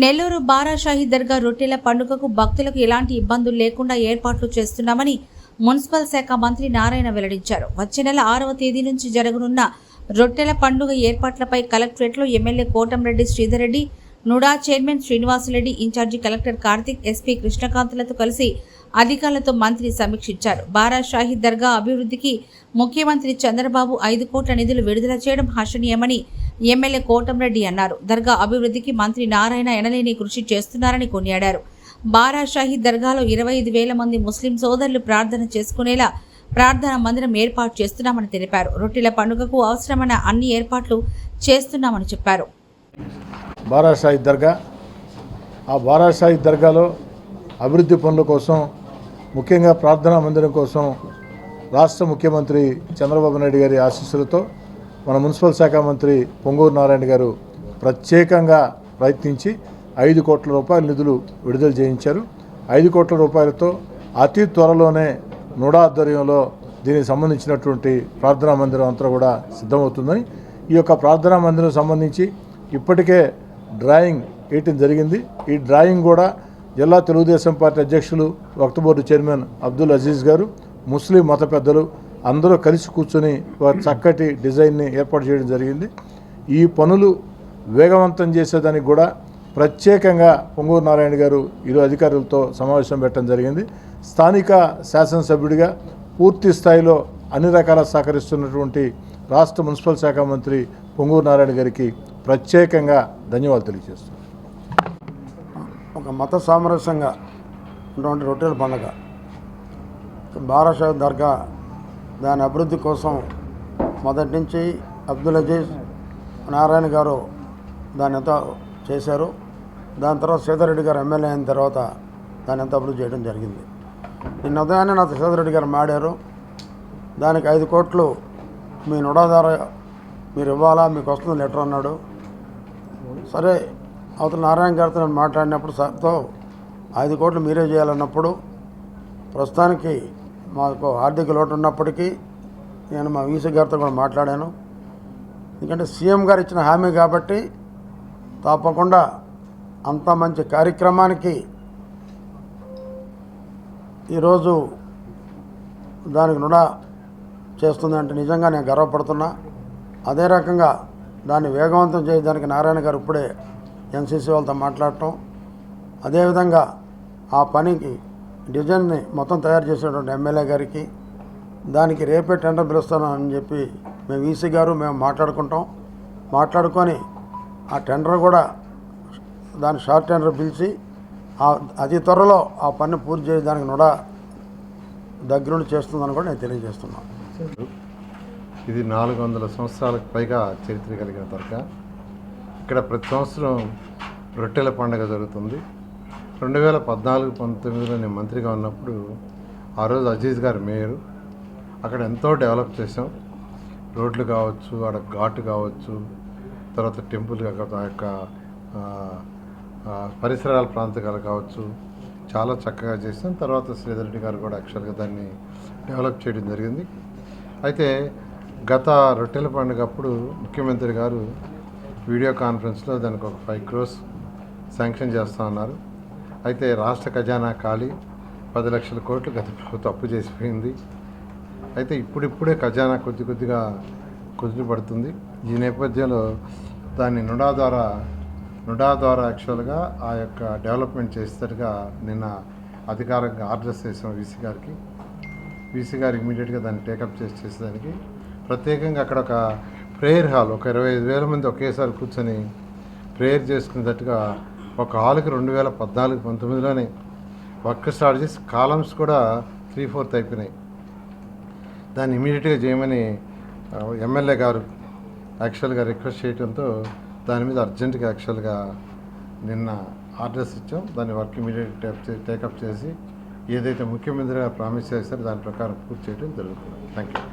నెల్లూరు బారాషాహి దర్గా రొట్టెల పండుగకు భక్తులకు ఎలాంటి ఇబ్బందులు లేకుండా ఏర్పాట్లు చేస్తున్నామని మున్సిపల్ శాఖ మంత్రి నారాయణ వెల్లడించారు. వచ్చే నెల ఆరవ తేదీ నుంచి జరగనున్న రొట్టెల పండుగ ఏర్పాట్లపై కలెక్టరేట్లో MLA Kotamreddy Sridhar Reddy NUDA chairman Srinivasa Reddy incharge collector Karthik SP కృష్ణకాంత్లతో కలిసి అధికారులతో మంత్రి సమీక్షించారు. బారాషాహి దర్గా అభివృద్ధికి ముఖ్యమంత్రి చంద్రబాబు ఐదు కోట్ల నిధులు విడుదల చేయడం హర్షణీయమని ఎమ్మెల్యే కోటంరెడ్డి అన్నారు. దర్గా అభివృద్ధికి మంత్రి నారాయణ ఎనలేని కృషి చేస్తున్నారని కొనియాడారు. బారా షాహీద్ దర్గాలో ఇరవై ఐదు వేల మంది ముస్లిం సోదరులు ప్రార్థన చేసుకునేలా ప్రార్థన మందిరం ఏర్పాటు చేస్తున్నామని తెలిపారు. రొట్టెల పండుగకు అవసరమైన అన్ని ఏర్పాట్లు చేస్తున్నామని చెప్పారు. బారాషాహి దర్గా. ఆ బారాషాహి దర్గాలో అభివృద్ధి పనుల కోసం ముఖ్యంగా ప్రార్థనా మందిరం కోసం రాష్ట్ర ముఖ్యమంత్రి చంద్రబాబు నాయుడు గారి ఆశీస్సులతో మన మున్సిపల్ శాఖ మంత్రి పొంగూరు నారాయణ గారు ప్రత్యేకంగా ప్రయత్నించి ఐదు కోట్ల రూపాయల నిధులు విడుదల చేయించారు. ఐదు కోట్ల రూపాయలతో అతి త్వరలోనే నుడా ఆధ్వర్యంలో దీనికి సంబంధించినటువంటి ప్రార్థనా మందిరం అంతా కూడా సిద్ధమవుతుందని ఈ యొక్క ప్రార్థనా మందిరం సంబంధించి ఇప్పటికే డ్రాయింగ్ వేయటం జరిగింది. ఈ డ్రాయింగ్ కూడా జిల్లా తెలుగుదేశం పార్టీ అధ్యక్షులు వక్త బోర్డు చైర్మన్ అబ్దుల్ అజీజ్ గారు ముస్లిం మత పెద్దలు అందరూ కలిసి కూర్చొని వారి చక్కటి డిజైన్ని ఏర్పాటు చేయడం జరిగింది. ఈ పనులు వేగవంతం చేసేదానికి కూడా ప్రత్యేకంగా పొంగూరు నారాయణ గారు ఇరు అధికారులతో సమావేశం పెట్టడం జరిగింది. స్థానిక శాసనసభ్యుడిగా పూర్తి స్థాయిలో అన్ని రకాల సహకరిస్తున్నటువంటి రాష్ట్ర మున్సిపల్ శాఖ మంత్రి పొంగూరు నారాయణ గారికి ప్రత్యేకంగా ధన్యవాదాలు తెలియజేస్తున్నాను ఒక మత సామరస్యంగా ఉన్నటువంటి రొట్టెల పండుగ. బారాషా దర్గా దాని అభివృద్ధి కోసం మొదటి నుంచి అబ్దుల్ అజీజ్ నారాయణ గారు దాన్ని ఎంతో చేశారు. దాని తర్వాత సీతారెడ్డి గారు ఎమ్మెల్యే అయిన తర్వాత దాన్ని ఎంతో అభివృద్ధి చేయడం జరిగింది. నిన్న ఉదయాన్నే నాతో సీతారెడ్డి గారు మాడారు. దానికి ఐదు కోట్లు మీ నుడాధార మీరు ఇవ్వాలా? మీకు వస్తుంది లెటర్ అన్నాడు. సరే అవతల నారాయణ గారితో నేను మాట్లాడినప్పుడు సార్తో ఐదు కోట్లు మీరే చేయాలన్నప్పుడు ప్రస్తుతానికి మాకు ఆర్థిక లోటు ఉన్నప్పటికీ నేను మా వీసీ గారితో కూడా మాట్లాడాను. ఎందుకంటే సీఎం గారు ఇచ్చిన హామీ కాబట్టి తప్పకుండా అంత మంచి కార్యక్రమానికి ఈరోజు దానికి నుడా చేస్తుందంటే నిజంగా నేను గర్వపడుతున్నా. అదే రకంగా దాన్ని వేగవంతం చేయడానికి నారాయణ గారు ఇప్పుడే ఎన్సీసీ వాళ్ళతో మాట్లాడటం. అదేవిధంగా ఆ పనికి డిజైన్ని మొత్తం తయారు చేసినటువంటి ఎమ్మెల్యే గారికి దానికి రేపే టెండర్ పిలుస్తాను అని చెప్పి మేము ఈసీ గారు మేము మాట్లాడుకుంటాం. మాట్లాడుకొని ఆ టెండర్ కూడా దాని షార్ట్ టెండర్ పిలిచి ఆ- అతి త్వరలో ఆ పని పూర్తి చేయడానికి కూడా దగ్గరుండి చేస్తుందని కూడా నేను తెలియజేస్తున్నాను. ఇది నాలుగు వందల సంవత్సరాలకు పైగా చరిత్ర కలిగిన తర్క. ఇక్కడ ప్రతి సంవత్సరం రొట్టెల పండుగ జరుగుతుంది. రెండు వేల పద్నాలుగు పంతొమ్మిదిలో నేను మంత్రిగా ఉన్నప్పుడు ఆ రోజు అజీజ్ గారు మేయరు. అక్కడ ఎంతో డెవలప్ చేసాం రోడ్లు కావచ్చు అక్కడ ఘాటు కావచ్చు తర్వాత టెంపుల్ కావచ్చు ఆ యొక్క పరిసరాల ప్రాంతాలు కావచ్చు చాలా చక్కగా చేసాం తర్వాత శ్రీధర్ రెడ్డి గారు కూడా యాక్చువల్గా దాన్ని డెవలప్ చేయడం జరిగింది. అయితే గత రొట్టెల పండుగ అప్పుడు ముఖ్యమంత్రి గారు వీడియో కాన్ఫరెన్స్లో దానికి ఒక ఫైవ్ క్రోస్ శాంక్షన్ చేస్తా ఉన్నారు అయితే రాష్ట్ర ఖజానా ఖాళీ. పది లక్షల కోట్లు గత ప్రభుత్వం అప్పు చేసిపోయింది. అయితే ఇప్పుడిప్పుడే ఖజానా కొద్ది కొద్దిగా కుదురు పడుతుంది. ఈ నేపథ్యంలో దాన్ని నుడా ద్వారా నుడా ద్వారా యాక్చువల్గా ఆ యొక్క డెవలప్మెంట్ చేసేటట్టుగా నిన్న అధికారంగా ఆర్డర్స్ చేసాం వీసీ గారికి వీసీ గారు ఇమీడియట్గా దాన్ని టేకప్ చేసి చేసేదానికి ప్రత్యేకంగా అక్కడ ఒక ప్రేయర్ హాల్ ఒక ఇరవై ఐదు వేల మంది ఒకేసారి కూర్చొని ప్రేయర్ చేసుకునేటట్టుగా ఒక హాల్కి రెండు వేల పద్నాలుగు పంతొమ్మిదిలోనే వర్క్ స్టార్ట్ చేసి కాలమ్స్ కూడా త్రీ ఫోర్త్ అయిపోయినాయి. దాన్ని ఇమీడియట్గా చేయమని ఎమ్మెల్యే గారు యాక్చువల్గా రిక్వెస్ట్ చేయడంతో దాని మీద అర్జెంటుగా యాక్చువల్గా నిన్న ఆర్డర్స్ ఇచ్చాం. దాన్ని వర్క్ ఇమీడియట్ టేకప్ చేసి ఏదైతే ముఖ్యమంత్రి గారు ప్రామిస్ చేశారో దాని ప్రకారం పూర్తి చేయడం జరుగుతుంది. Thank you